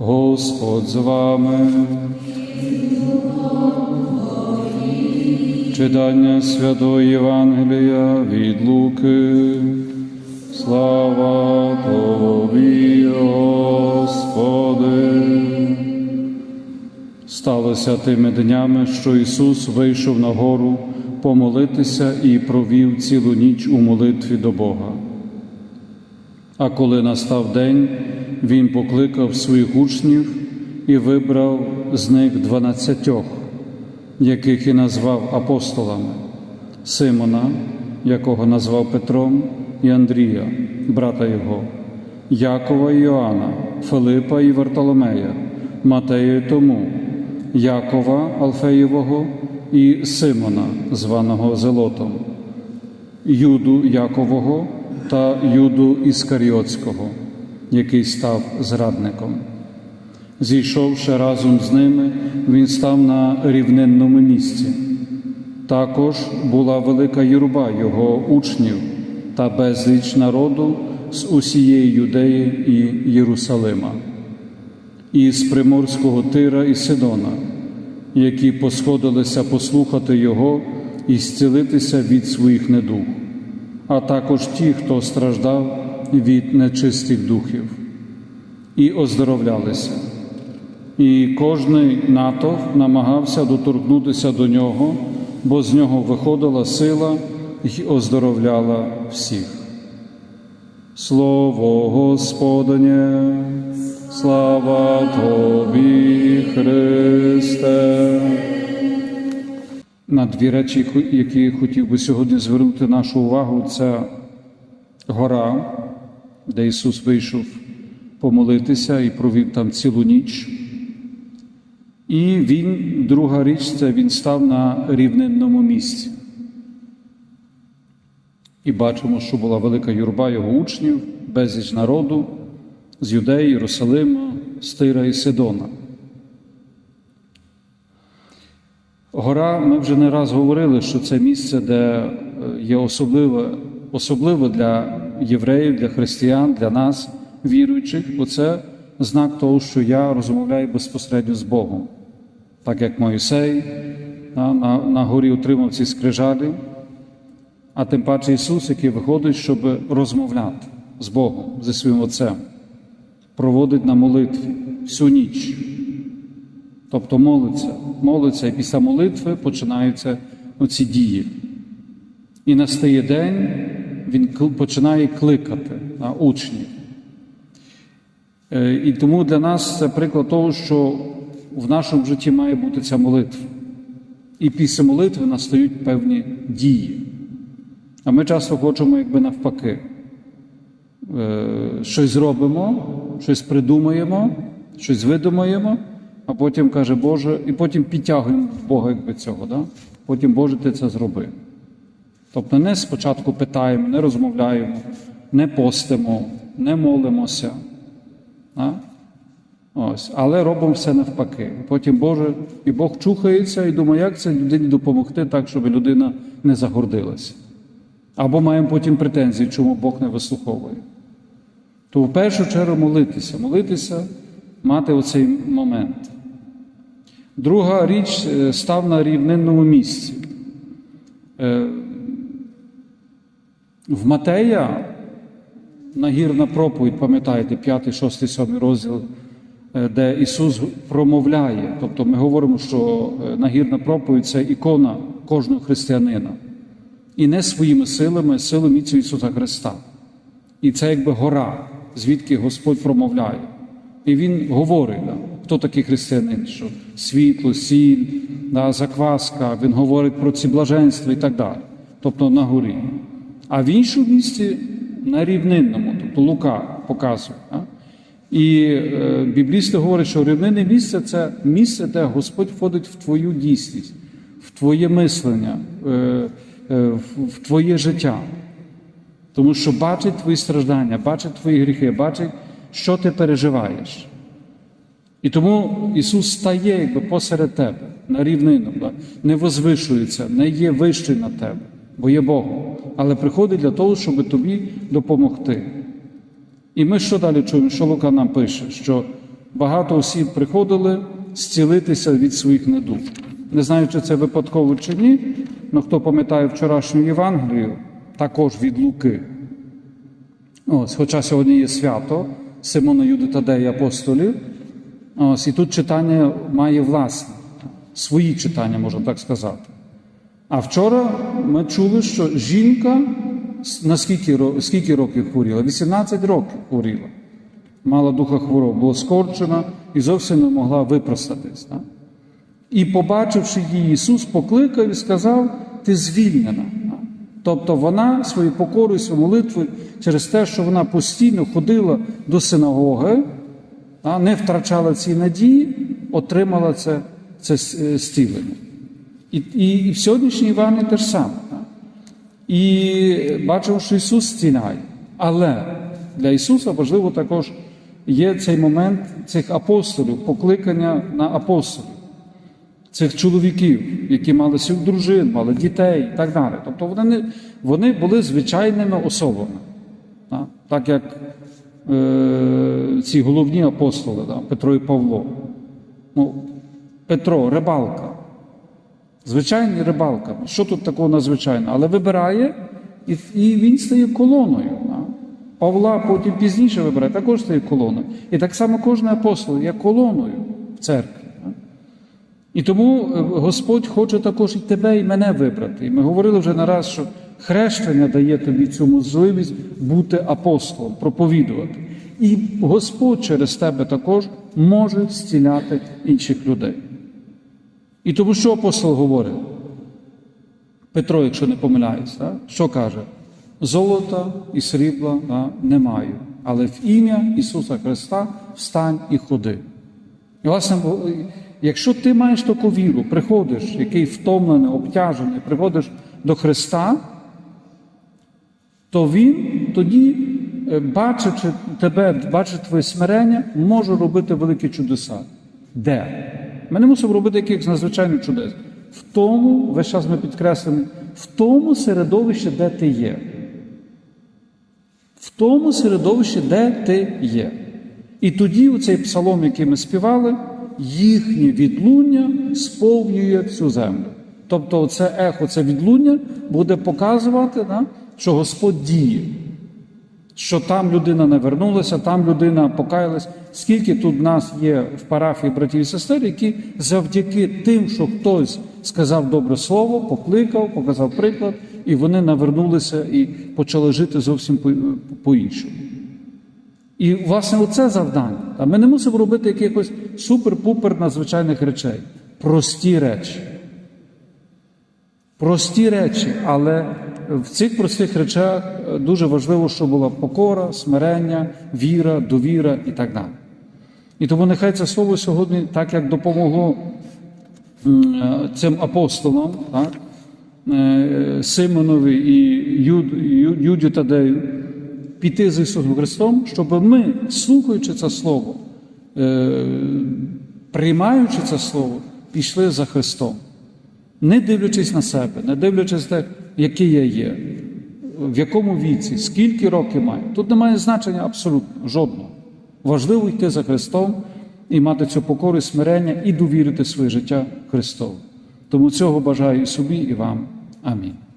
Господь з вами. Читання Святого Євангелія від Луки. Слава Тобі, Господи. Сталося тими днями, що Ісус вийшов на гору помолитися і провів цілу ніч у молитві до Бога. А коли настав день, Він покликав своїх учнів і вибрав з них дванадцятьох, яких і назвав апостолами. Симона, якого назвав Петром, і Андрія, брата його, Якова і Йоанна, Филипа і Вартоломея, Матея і Тому, Якова Алфеєвого і Симона, званого Зелотом, Юду Якового та Юду Іскаріотського, який став зрадником. Зійшовши разом з ними, він став на рівнинному місці. Також була велика юрба його учнів та безліч народу з усієї Юдеї і Єрусалима, і з приморського Тира і Сидона, які посходилися послухати Його і зцілитися від своїх недуг, а також ті, хто страждав від нечистих духів, і оздоровлялися. І кожний натовп намагався доторкнутися до нього, бо з нього виходила сила і оздоровляла всіх. Слово Господнє, слава Тобі, Христе. На дві речі, які хотів би сьогодні звернути нашу увагу, це гора, де Ісус вийшов помолитися і провів там цілу ніч. І він, друга річ, це він став на рівнинному місці. І бачимо, що була велика юрба його учнів, безліч народу з Юдеї, Єрусалима, з Тира і Сидона. Гора, ми вже не раз говорили, що це місце, де є особливе, особливе для євреїв, для християн, для нас, віруючих, бо це знак того, що я розмовляю безпосередньо з Богом. Так як Моїсей на, на, на горі отримав ці скрижалі, а тим паче Ісус, який виходить, щоб розмовляти з Богом, зі своїм Отцем, проводить на молитві всю ніч. Тобто молиться, молиться, і після молитви починаються оці дії. І настає день, він починає кликати на учнів. Е, І тому для нас це приклад того, що в нашому житті має бути ця молитва. І після молитви настають певні дії. А ми часто хочемо, якби навпаки, Е, щось зробимо, щось придумаємо, щось видумаємо, а потім каже Боже, і потім підтягуємо Бога якби цього. Да? Потім Боже, ти це зроби. Тобто не спочатку питаємо, не розмовляємо, не постимо, не молимося. Да? Ось, але робимо все навпаки. Потім Боже, і Бог чухається і думає, як це людині допомогти так, щоб людина не загордилася. Або маємо потім претензії, чому Бог не вислуховує. То в першу чергу молитися, молитися, мати оцей момент. Друга річ е, став на рівнинному місці. В Матея нагірна проповідь, пам'ятаєте, 5, 6, 7 розділ, е, де Ісус промовляє. Тобто ми говоримо, що е, нагірна проповідь це ікона кожного християнина. І не своїми силами, а силою міцю Ісуса Христа. І це якби гора, звідки Господь промовляє. І Він говорить, да, хто такий християнин, що світло, сіль, да, закваска, він говорить про ці блаженства і так далі. Тобто на горі. А в іншому місці на рівнинному, тобто Лука показує. Да? І е, біблісти говорять, що рівнинне місце це місце, де Господь входить в твою дійсність, в твоє мислення, е, е, в, твоє життя. Тому що бачить твої страждання, бачить твої гріхи, бачить, що ти переживаєш. І тому Ісус стає якби посеред тебе на рівнину, не возвишується, не є вищий над тебе, бо є Богом, але приходить для того, щоб тобі допомогти. І ми що далі чуємо? Що Лука нам пише? Що багато осіб приходили зцілитися від своїх недуг. Не знаю, чи це випадково чи ні, але хто пам'ятає вчорашню Євангелію, також від Луки. Ось, хоча сьогодні є свято Симона Юди Тадея апостолів. Ось, і тут читання має власне, свої читання, можна так сказати. А вчора ми чули, що жінка на скільки, скільки років хворіла? 18 років хворіла. Мала духа хвороб, була скорчена і зовсім не могла випростатись. Так? І, побачивши її, Ісус покликав і сказав: Ти звільнена. Тобто вона своєю покорою, своєю молитвою, через те, що вона постійно ходила до синагоги, не втрачала ці надії, отримала це, це е, зцілення. І, і, в сьогоднішній Івані теж саме. І бачимо, що Ісус зціляє. Але для Ісуса важливо також є цей момент цих апостолів, покликання на апостолів, цих чоловіків, які мали сім дружин, мали дітей і так далі. Тобто вони, вони були звичайними особами. Так, як е, ці головні апостоли, Петро і Павло. Ну, Петро, рибалка. Звичайний рибалка. Що тут такого надзвичайного? Але вибирає, і, і він стає колоною. Павла потім пізніше вибирає, також стає колоною. І так само кожен апостол є колоною в церкві. І тому е, Господь хоче також і тебе, і мене вибрати. І ми говорили вже не раз, що хрещення дає тобі цю можливість бути апостолом, проповідувати. І Господь через тебе також може зціляти інших людей. І тому що апостол говорить? Петро, якщо не помиляюсь, що каже? Золота і срібла да, не маю, але в ім'я Ісуса Христа встань і ходи. І, власне, якщо ти маєш таку віру, приходиш, який втомлений, обтяжений, приходиш до Христа, то Він тоді, е, бачачи тебе, бачить твоє смирення, може робити великі чудеса. Де? Ми не мусимо робити якихось надзвичайних чудес. В тому, весь час ми підкреслимо, в тому середовищі, де ти є. В тому середовищі, де ти є. І тоді у цей псалом, який ми співали, їхнє відлуння сповнює всю землю. Тобто, це ехо, це відлуння буде показувати, що Господь діє, що там людина не вернулася, там людина покаялась. Скільки тут нас є в парафії братів і сестер, які завдяки тим, що хтось сказав добре слово, покликав, показав приклад, і вони навернулися і почали жити зовсім по- по-іншому. І, власне, оце завдання. Ми не мусимо робити якихось супер-пупер надзвичайних речей. Прості речі. Прості речі, але в цих простих речах е, дуже важливо, щоб була покора, смирення, віра, довіра і так далі. І тому нехай це слово сьогодні, так як допомогло е, цим апостолам, так, е, Симонові і Юд, Ю- Юді Тадею, піти з Ісусом Христом, щоб ми, слухаючи це Слово, приймаючи це Слово, пішли за Христом. Не дивлячись на себе, не дивлячись на те, який я є, в якому віці, скільки років маю. Тут немає значення абсолютно жодного. Важливо йти за Христом і мати цю покору смирення і довірити своє життя Христову. Тому цього бажаю і собі, і вам. Амінь.